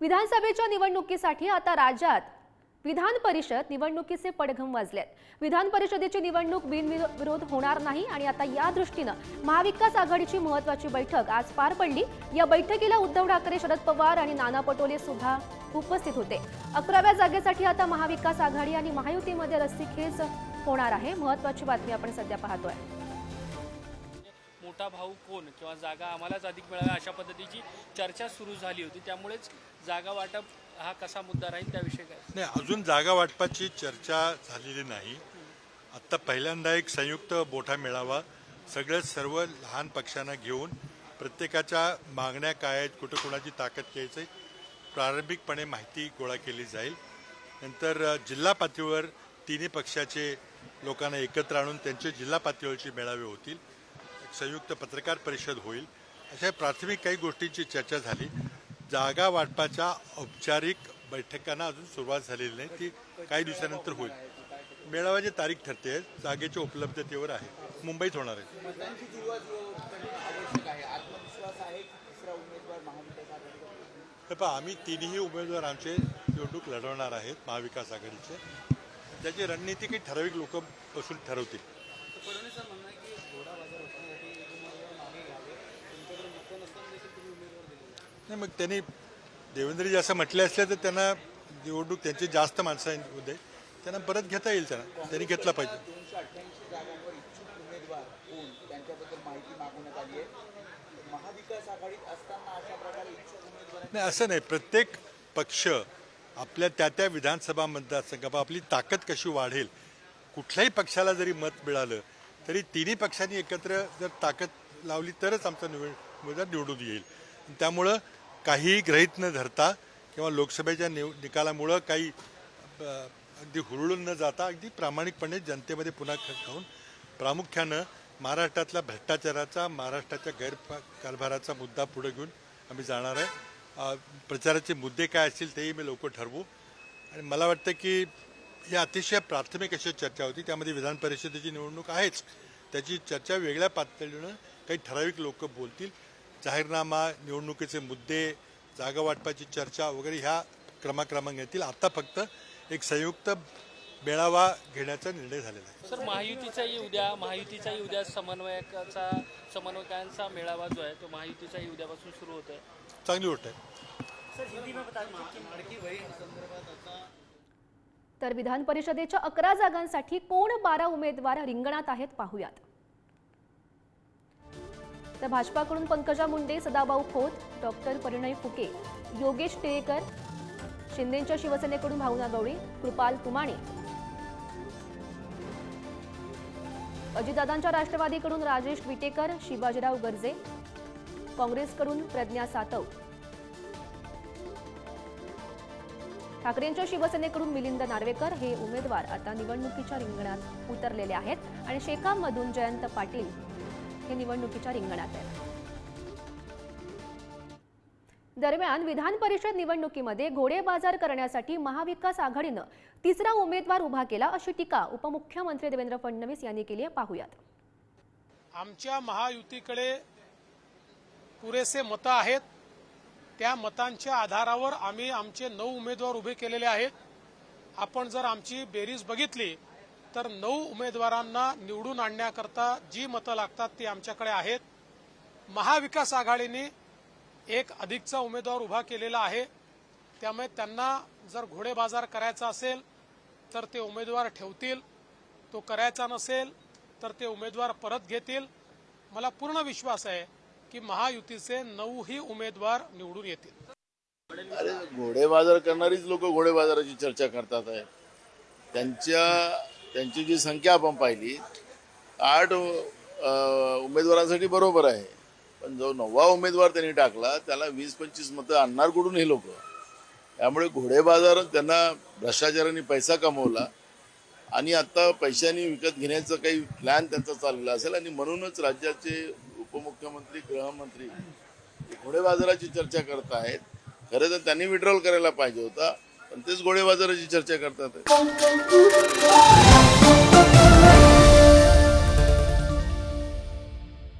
विधानसभेच्या निवडणुकीसाठी आता राज्यात विधान परिषद निवडणुकीचे पडघम वाजलेत. विधान परिषदेची निवडणूक बिनविरोध होणार नाही आणि आता या दृष्टीनं महाविकास आघाडीची महत्वाची बैठक आज पार पडली. या बैठकीला उद्धव ठाकरे शरद पवार आणि नाना पटोले सुद्धा उपस्थित होते. अकराव्या जागेसाठी आता महाविकास आघाडी आणि महायुतीमध्ये रस्सीखेच होणार आहे. महत्वाची बातमी आपण सध्या पाहतोय. मोठा भाऊ कोण किंवा जागा आम्हालाच अधिक मिळाव्या अशा पद्धतीची चर्चा सुरू झाली होती. त्यामुळेच जागा वाटप हा कसा मुद्दा राहील त्याविषयी काय? नाही अजून जागा वाटपाची चर्चा झालेली नाही. आत्ता पहिल्यांदा एक संयुक्त मोठा मेळावा सगळ्या सर्व लहान पक्षांना घेऊन प्रत्येकाच्या मागण्या काय आहेत कुठं कोणाची ताकद घ्यायची प्रारंभिकपणे माहिती गोळा केली जाईल. नंतर जिल्हा पातळीवर तिन्ही पक्षाचे लोकांना एकत्र आणून त्यांचे जिल्हा पातळीवरचे मेळावे होतील. संयुक्त पत्रकार परिषद होईल अशा प्राथमिक काही गोष्टींची चर्चा झाली. जागा वाटपाच्या औपचारिक बैठकांना अजून सुरुवात झालेली नाही ती काही दिवसानंतर होईल. मेळाव्याची तारीख ठरते जागेच्या उपलब्धतेवर आहे. मुंबईत होणार आहे. हे पहा आम्ही तिन्ही उमेदवार आमचे निवडणूक लढवणार आहेत महाविकास आघाडीचे. त्याची रणनीती काही ठराविक लोक बसून ठरवतील फडणवीस म्हणणं आहे की घोडा बाजार होण्यासाठी उमेदवार मागे घ्यावे तुमच्याकडे मतं नसताना देखील तुम्ही उमेदवार दिले नाही मग त्यांनी देवेंद्रजी असं म्हटले असले तर त्यांना निवडणूक त्यांची जास्त माणसांमध्ये त्यांना परत घेता येईल त्यांना. त्यांनी घेतला पाहिजे. नाही असं नाही. प्रत्येक पक्ष आपल्या त्या त्या विधानसभा मतदारसंघात आपली ताकद कशी वाढेल कुठल्याही पक्षाला जरी मत मिळालं तरी तिन्ही पक्षांनी एकत्र जर ताकद लावली तरच आमचा निवड निवडून येईल. त्यामुळं काही ग्रहित न धरता किंवा लोकसभेच्या निव निकालामुळं काही अगदी हुरळून न जाता अगदी प्रामाणिकपणे जनतेमध्ये पुन्हा खाऊन प्रामुख्यानं महाराष्ट्रातल्या भ्रष्टाचाराचा महाराष्ट्राच्या गैरकारभाराचा मुद्दा पुढे घेऊन आम्ही जाणार आहे. प्रचाराचे मुद्दे काय असतील तेही मी लवकर ठरवू. आणि मला वाटतं की ही अतिशय प्राथमिक अशी चर्चा होती. त्यामध्ये विधान परिषदेची निवडणूक आहेच. त्याची चर्चा वेगळ्या पातळीनं काही ठराविक लोक बोलतील. जाहीरनामा निवडणुकीचे मुद्दे जागा वाटपाची चर्चा वगैरे ह्या क्रमाक्रमांक येतील आता फक्त एक संयुक्त मेळावा घेण्याचा निर्णय झालेला आहे. सर महायुतीचाही उद्या महायुतीचाही उद्या समन्वयकाचा समन्वयकांचा मेळावा जो आहे तो महायुतीचाही उद्यापासून सुरू होत आहे चांगली गोष्ट आहे. तर विधान परिषदेच्या अकरा जागांसाठी कोण बारा उमेदवार रिंगणात आहेत पाहुयात. तर भाजपाकडून पंकजा मुंडे सदाभाऊ खोत डॉक्टर परिणय फुके योगेश टिळेकर शिंदेच्या शिवसेनेकडून भावना गवळी कृपाल तुमाणे अजितदादांच्या राष्ट्रवादीकडून राजेश विटेकर शिवाजीराव गर्जे. काँग्रेसकडून प्रज्ञा सातव. ठाकरेंच्या शिवसेनेकडून मिलिंद नार्वेकर हे उमेदवार आता निवडणुकीच्या रिंगणात उतरलेले आहेत. आणि शेकाममधून जयंत पाटील हे निवडणुकीच्या रिंगणात आहे दरम्यान विधान परिषद निवडणुकीमध्ये घोडेबाजार करण्यासाठी महाविकास आघाडीनं तिसरा उमेदवार उभा केला अशी टीका उपमुख्यमंत्री देवेंद्र फडणवीस यांनी केली आहे. पाहूयात. आमच्या महायुतीकडे पुरेसे मतं आहेत. त्या मतांच्या आधारावर आम्ही आमचे नऊ उमेदवार उभे केलेले आहेत. आपण जर आमची बेरीज बघितली तर नऊ उमेदवारांना निवडून आणण्याकरता जी मतं लागतात ती आमच्याकडे आहेत. महाविकास आघाडीने एक अधिकचा उमेदवार उभा केलेला आहे. त्यामुळे त्यांना जर घोडेबाजार करायचा असेल तर ते उमेदवार ठेवतील. तो करायचा नसेल तर ते उमेदवार परत घेतील. मला पूर्ण विश्वास आहे की महायुतीचे नऊही उमेदवार निवडून येतील. अरे घोडेबाजार करणारीच लोक घोडेबाजाराची चर्चा करतात आहे. त्यांच्या त्यांची जी संख्या आपण पाहिली आठ उमेदवारांसाठी बरोबर आहे. पण जो नववा उमेदवार त्यांनी टाकला त्याला वीस पंचवीस मतं आणणार कुठून हे लोक? त्यामुळे घोडेबाजार त्यांना भ्रष्टाचाराने पैसा कमवला. आणि आता पैशाने विकत घेण्याचं काही प्लॅन त्यांचा चाललेला असेल. आणि म्हणूनच राज्याचे उपमुख्यमंत्री गृहमंत्री हे घोडेबाजाराची चर्चा करत आहेत. खरं तर त्यांनी विड्रॉल करायला पाहिजे होता. पण तेच घोडेबाजाराची चर्चा करतात.